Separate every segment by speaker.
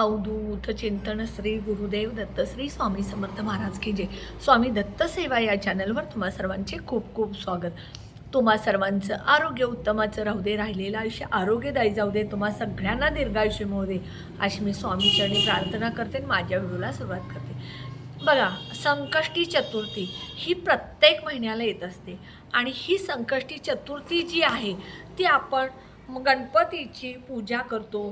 Speaker 1: अवधूत चिंतन श्री गुरुदेव दत्त श्री स्वामी समर्थ महाराज की जय. स्वामी दत्त सेवा या चॅनलवर तुम्हा सर्वांचे खूप खूप स्वागत. तुम्हा सर्वांचं आरोग्य उत्तमाचं राहू दे राहिलेलं आयुष्य आरोग्यदायी जाऊ दे तुम्हा सगळ्यांना दीर्घायुष्य मिळू दे अशी मी स्वामीचरणी प्रार्थना करते आणि माझ्या व्हिडिओला सुरुवात करते. बघा संकष्टी चतुर्थी ही प्रत्येक महिन्याला येत असते आणि ही संकष्टी चतुर्थी जी आहे ती आपण मग गणपतीची पूजा करतो.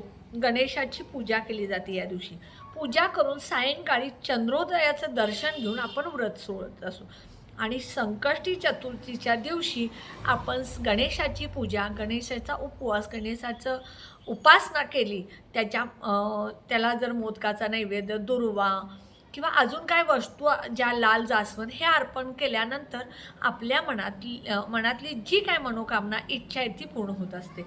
Speaker 1: गणेशाची पूजा केली जाते या दिवशी. पूजा करून सायंकाळी चंद्रोदयाचं दर्शन घेऊन आपण व्रत सोडत असो. आणि संकष्टी चतुर्थीच्या दिवशी आपण गणेशाची पूजा गणेशाचा उपवास गणेशाचं उपासना केली. त्याच्या त्याला जर मोदकाचा नैवेद्य दुर्वा किंवा अजून काय वस्तू ज्या लाल जास्वंद हे अर्पण केल्यानंतर आपल्या मनातली मनातली जी काय मनोकामना इच्छा आहे ती पूर्ण होत असते.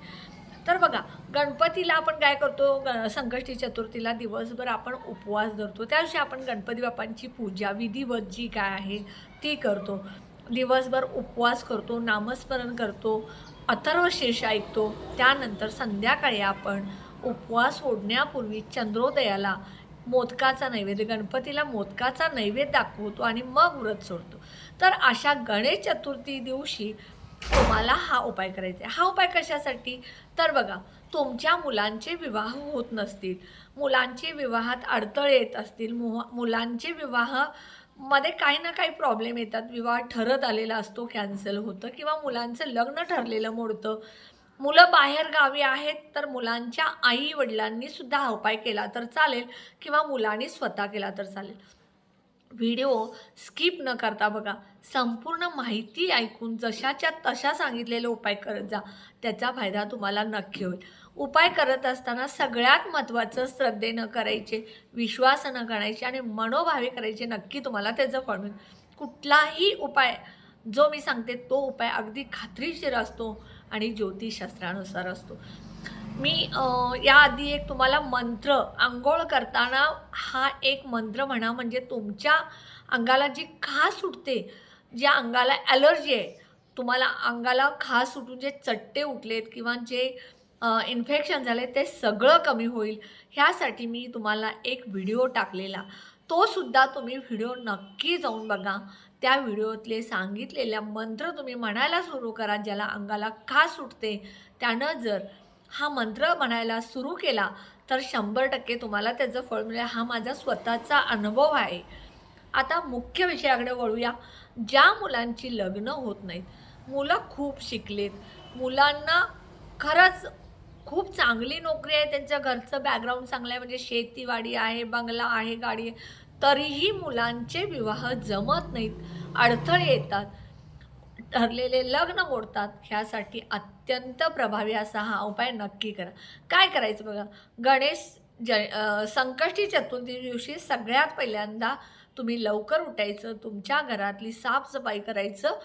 Speaker 1: तर बघा गणपतीला आपण काय करतो? ग संकष्टी चतुर्थीला दिवसभर आपण उपवास धरतो. त्या दिवशी आपण गणपती बाप्पांची पूजा विधिवत जी काय आहे ती करतो. दिवसभर उपवास करतो नामस्मरण करतो अथर्वशीर्ष ऐकतो. त्यानंतर संध्याकाळी आपण उपवास सोडण्यापूर्वी चंद्रोदयाला मोदकाचा नैवेद्य. गणपतीला मोदकाचा नैवेद्य दाखवतो आणि मग व्रत सोडतो. तर अशा गणेश चतुर्थी दिवशी तुम्हाला हा उपाय करायचा आहे. हा उपाय कशासाठी? तर बघा तुमच्या मुलांचे विवाह होत नसतील. मुलांचे विवाहात अडथळे येत असतील. मु मुलांचे विवाहमध्ये काही ना काही प्रॉब्लेम येतात. विवाह ठरत आलेला असतो कॅन्सल होतं किंवा मुलांचं लग्न ठरलेलं मोडतं. मुलं बाहेर गावी आहेत तर मुलांच्या आई वडिलांनी सुद्धा हा उपाय केला तर चालेल किंवा मुलांनी स्वतः केला तर चालेल. व्हिडिओ स्किप न करता बघा. संपूर्ण माहिती ऐकून जशाच्या तशा सांगितलेले उपाय करत जा. त्याचा फायदा तुम्हाला नक्की होईल. उपाय करत असताना सगळ्यात महत्त्वाचं श्रद्धेनं करायचे विश्वास न करायचे आणि मनोभावे करायचे नक्की तुम्हाला त्याचं फळ मिळेल. कुठलाही उपाय जो मी सांगते तो उपाय अगदी खात्रीशीर असतो. आणि ज्योतिषशास्त्रानुसार असतो. मी याआधी एक तुम्हाला मंत्र आंघोळ करताना हा एक मंत्र म्हणा म्हणजे तुमच्या अंगाला जी खास सुटते ज्या अंगाला ॲलर्जी आहे तुम्हाला अंगाला खास सुटून जे चट्टे उठलेत किंवा जे इन्फेक्शन झाले ते सगळं कमी होईल. ह्यासाठी मी तुम्हाला एक व्हिडिओ टाकलेला. तो सुद्धा तुम्ही व्हिडिओ नक्की जाऊन बघा. त्या व्हिडिओतले सांगितलेल्या मंत्र तुम्ही म्हणायला सुरू करा ज्याला अंगाला खास सुटते त्यानं जर हा मंत्र म्हणायला सुरू केला तर शंभर टक्के तुम्हाला त्याचं फळ मिळेल. हा माझा स्वतःचा अनुभव आहे. आता मुख्य विषयाकडे वळूया. ज्या मुलांची लग्न होत नाहीत मुलं खूप शिकलेत. मुलांना खरंच खूप चांगली नोकरी आहे त्यांच्या घरचं बॅकग्राऊंड चांगलं आहे म्हणजे शेतीवाडी आहे बंगला आहे गाडी आहे. तरीही मुलांचे विवाह जमत नाहीत अडथळे येतात ठरलेले लग्न मोडतात. ह्यासाठी अत्यंत प्रभावी असा हा उपाय नक्की करा. काय करायचं बघा गणेश ज संकष्टी चतुर्थी दिवशी सगळ्यात पहिल्यांदा तुम्ही लवकर उठायचं तुमच्या घरातली साफसफाई करायचं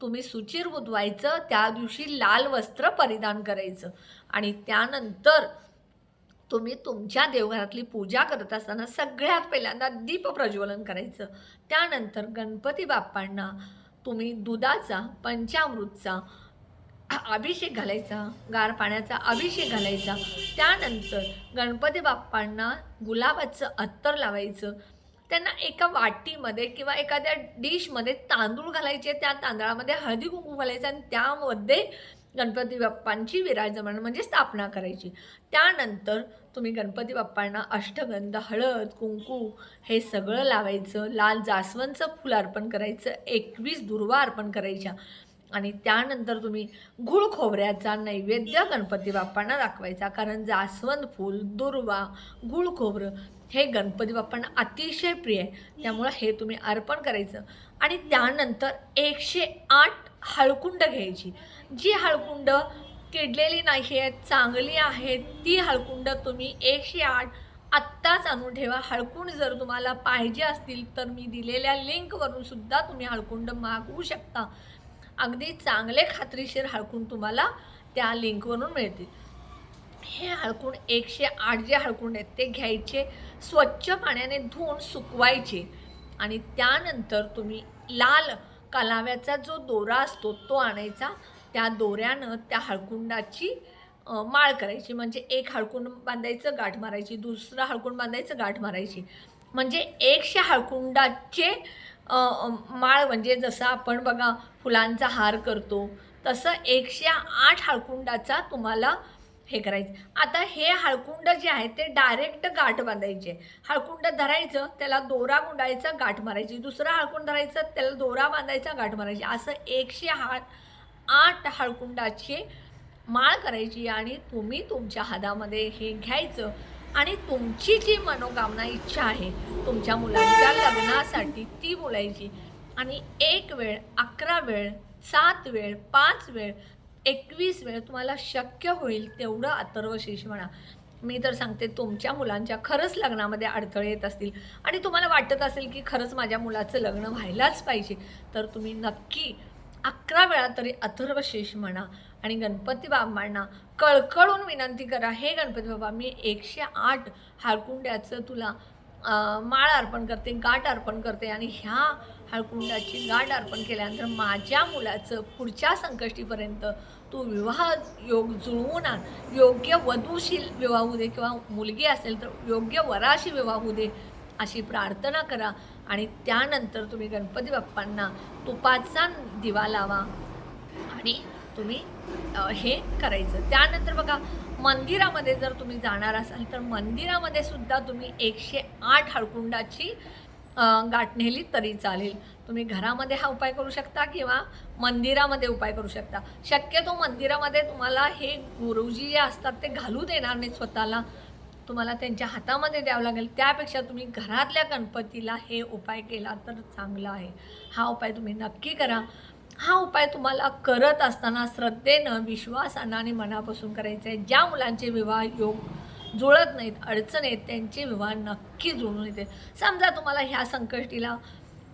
Speaker 1: तुम्ही सुचिर बुधवायचं त्या दिवशी लाल वस्त्र परिधान करायचं. आणि त्यानंतर तुम्ही तुमच्या देवघरातली पूजा करत असताना सगळ्यात पहिल्यांदा दीप प्रज्वलन करायचं. त्यानंतर गणपती बाप्पांना तुम्ही दुधाचा पंचामृतचा अभिषेक घालायचा गार पाण्याचा अभिषेक घालायचा. त्यानंतर गणपती बाप्पांना गुलाबाचं अत्तर लावायचं. त्यांना एका वाटीमध्ये किंवा एखाद्या डिशमध्ये तांदूळ घालायचे त्या तांदळामध्ये हळदी कुंकू घालायचं आणि त्यामध्ये गणपती बाप्पांची विराजमान म्हणजे स्थापना करायची. त्यानंतर तुम्ही गणपती बाप्पांना अष्टगंध हळद कुंकू हे सगळं लावायचं. लाल जास्वंदचं फुल अर्पण करायचं. एकवीस दुर्वा अर्पण करायच्या. आणि त्यानंतर तुम्ही गुळ खोबऱ्याचा नैवेद्य गणपती बाप्पांना दाखवायचा. कारण जास्वंद फूल दुर्वा गुळ खोबरं हे गणपती बाप्पांना अतिशय प्रिय आहे. त्यामुळं हे तुम्ही अर्पण करायचं. आणि त्यानंतर एकशे आठ हळकुंड घ्यायची. जी हळकुंड किडलेली नाही आहेत चांगली आहेत ती हळकुंड तुम्ही एकशे आठ आत्ताच आणून ठेवा. हळकुंड जर तुम्हाला पाहिजे असतील तर मी दिलेल्या लिंकवरून सुद्धा तुम्ही हळकुंड मागवू शकता. अगदी चांगले खात्रीशीर हळकून तुम्हाला त्या लिंकवरून मिळतील. हे हळकून एकशे आठ जे हळकुंड आहेत ते घ्यायचे स्वच्छ पाण्याने धुवून सुकवायचे आणि त्यानंतर तुम्ही लाल कलाव्याचा जो दोरा असतो तो आणायचा. त्या दोऱ्यानं त्या हळकुंडाची माळ करायची. म्हणजे एक हळकुंड बांधायचं गाठ मारायची. दुसरं हळकून बांधायचं गाठ मारायची. म्हणजे एकशे हळकुंडाचे माळ म्हणजे जसं आपण बघा फुलांचा हार करतो तसं एकशे आठ हळकुंडाचा तुम्हाला हे करायचं. आता हे हळकुंड जे आहे ते डायरेक्ट गाठ बांधायचे. हळकुंड धरायचं त्याला दोरा गुंडायचा गाठ मारायची. दुसरं हळकुंड धरायचं त्याला दोरा बांधायचा गाठ मारायची. असं एकशे हात आठ हळकुंडाची माळ करायची आणि तुम्ही तुमच्या हातामध्ये हे घ्यायचं. आणि तुमची जी मनोकामना इच्छा आहे तुमच्या मुलांच्या लग्नासाठी ती बोलायची. आणि एक वेळ अकरा वेळ सात वेळ पाच वेळ एकवीस वेळ तुम्हाला शक्य होईल तेवढं अथर्वशीर्ष म्हणा. मी तर सांगते तुमच्या मुलांच्या खरंच लग्नामध्ये अडथळे येत असतील. आणि तुम्हाला वाटत असेल की खरंच माझ्या मुलाचं लग्न व्हायलाच पाहिजे. तर तुम्ही नक्की अकरा वेळा तरी अथर्वशेष म्हणा आणि गणपती बाबांना कळकळून विनंती करा हे गणपती बाबा मी एकशे आठ हाळकुंड्याचं तुला माळ अर्पण करते गाठ अर्पण करते आणि ह्या हळकुंडाची गाठ अर्पण केल्यानंतर माझ्या मुलाचं पुढच्या संकष्टीपर्यंत तू विवाह योग जुळवून आण. योग्य वधूशील विवाह होऊ दे किंवा मुलगी असेल तर योग्य वराशी विवाह होऊ दे. अशी प्रार्थना करा आणि त्यानंतर तुम्ही गणपती बाप्पांना तुपाचा दिवा लावा आणि तुम्ही हे करायचं. त्यानंतर बघा मंदिरामध्ये जर तुम्ही जाणार असाल तर मंदिरामध्ये सुद्धा तुम्ही एकशे आठ हळकुंडाची गाठ नेली तरी चालेल. तुम्ही घरामध्ये हा उपाय करू शकता किंवा मंदिरामध्ये उपाय करू शकता. शक्यतो मंदिरामध्ये तुम्हाला हे गुरुजी जे असतात ते घालू देणार नाही स्वतःला. तुम्हाला त्यांच्या हातामध्ये द्यावं लागेल. त्यापेक्षा तुम्ही घरातल्या गणपतीला हे उपाय केला तर चांगला आहे. हा उपाय तुम्ही नक्की करा. हा उपाय तुम्हाला करत असताना श्रद्धेनं विश्वासानं आणि मनापासून करायचं आहे ज्या मुलांचे विवाह योग जुळत नाहीत अडचण आहेत त्यांचे विवाह नक्की जुळून येते समजा तुम्हाला ह्या संकष्टीला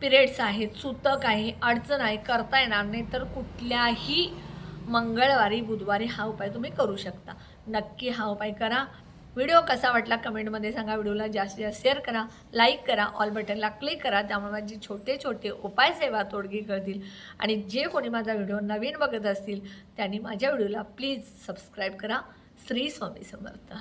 Speaker 1: पिरियड्स आहेत सूतक आहे अडचण आहे करता येणार नाही तर कुठल्याही मंगळवारी बुधवारी हा उपाय तुम्ही करू शकता. नक्की हा उपाय करा. व्हिडिओ कसा वाटला कमेंटमध्ये सांगा. व्हिडिओला जास्तीत जास्त शेअर करा लाईक करा ऑल बटनला क्लिक करा. त्यामुळे माझे छोटे छोटे उपाय सेवा तोडगी करतील. आणि जे कोणी माझा व्हिडिओ नवीन बघत असतील त्यांनी माझ्या व्हिडिओला प्लीज सबस्क्राईब करा. श्री स्वामी समर्थ.